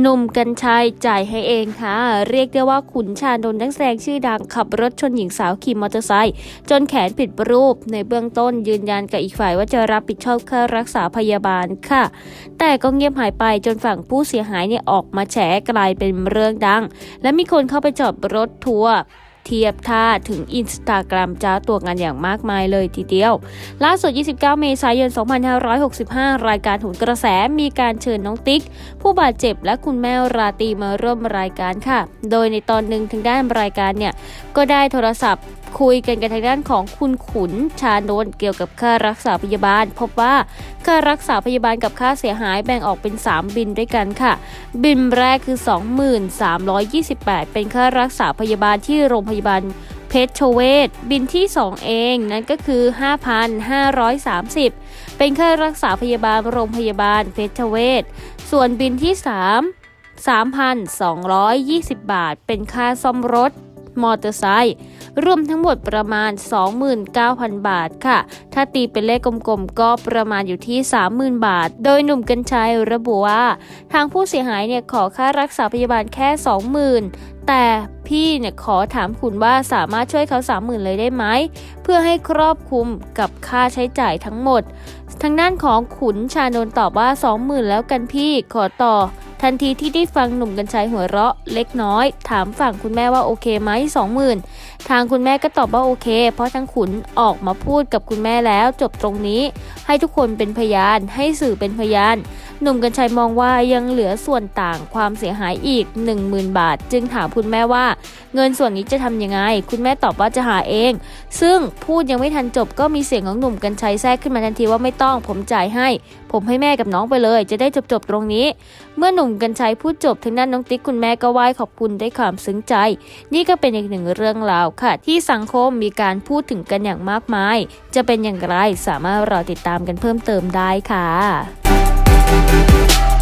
หนุ่มกัญชัยจ่ายให้เองค่ะ เรียกได้ว่าขุนชาญโดนนักแสดงชื่อดังขับรถชนหญิงสาวขี่มอเตอร์ไซค์จนแขนผิดรูป ในเบื้องต้นยืนยันกับอีกฝ่ายว่าจะรับผิดชอบค่ารักษาพยาบาลค่ะ แต่ก็เงียบหายไปจนฝั่งผู้เสียหายเนี่ยออกมาแฉกลายเป็นเรื่องดัง และมีคนเข้าไปจอดรถทัวร์ เทียบท่าถึงอินสตาแกรมจ้าตัวงานอย่างมากมายเลยทีเดียว ล่าสุด 29 เมษายน 2565 รายการหุนกระแสมีการเชิญน้องติ๊ก ผู้บาดเจ็บและคุณแม่ราตีมาร่วมรายการค่ะ โดยในตอนหนึ่งทางด้านรายการเนี่ยก็ได้โทรศัพท์ คุยกันกับทางด้านของคุณขุนชาโนนเกี่ยวกับค่ารักษาพยาบาล พบว่าค่ารักษาพยาบาลกับค่าเสียหายแบ่งออกเป็น 3 บินด้วยกันค่ะ บินแรกคือ 2328 เป็นค่ารักษาพยาบาลที่โรงพยาบาลเพชรชเวชบินที่ 2 เองนั่นก็คือ 5,530 เป็นค่ารักษาพยาบาลโรงพยาบาลเพชรเวชส่วนบินที่ 3 3,220 บาท เป็นค่าซ่อมรถ มอเตอร์ไซค์รวมทั้งหมดประมาณ 29,000 บาทค่ะ ถ้าตีเป็นเลขกลมๆ ก็ประมาณอยู่ที่ 30,000 บาท โดยหนุ่มกัญชัยระบุว่า ทางผู้เสียหายเนี่ยขอค่ารักษาพยาบาลแค่ 20,000 แต่พี่เนี่ยขอถามคุณว่าสามารถช่วยเขา30,000เลยได้ไหม เพื่อให้ครอบคลุมกับค่าใช้จ่ายทั้งหมด ทางด้านของขุนชานนท์ตอบว่า 20,000 แล้วกันพี่ขอต่อ ทันทีที่ได้ฟังหนุ่มกัญชัยหัวเราะเล็กน้อย ถามฝั่งคุณแม่ว่าโอเคไหมสองหมื่นทางคุณแม่ก็ตอบว่าโอเค เพราะทั้งขุนออกมาพูดกับคุณแม่แล้วจบตรงนี้ ให้ทุกคนเป็นพยานให้สื่อเป็นพยานหนุ่มกัญชัยมองว่ายังเหลือส่วนต่างความเสียหายอีก 10,000 บาท จึงถามคุณแม่ว่า เงินส่วนนี้จะทำยังไง คุณแม่ตอบว่าจะหาเอง ซึ่งพูดยังไม่ทันจบก็มีเสียงของหนุ่มกัญชัยแทรกขึ้นมาทันทีว่าไม่ต้องผมจ่ายให้ ผมให้แม่กับน้องไปเลย จะได้จบๆตรงนี้ เมื่อหนุ่มกัญชัยพูดจบทางด้านน้องติ๊กคุณแม่ก็ไหว้ขอบคุณด้วยความซึ้งใจ นี่ก็เป็นอีกหนึ่งเรื่องราวค่ะ ที่สังคมมีการพูดถึงกันอย่างมากมาย จะเป็นอย่างไรสามารถรอติดตามกันเพิ่มเติมได้ค่ะ Thank you.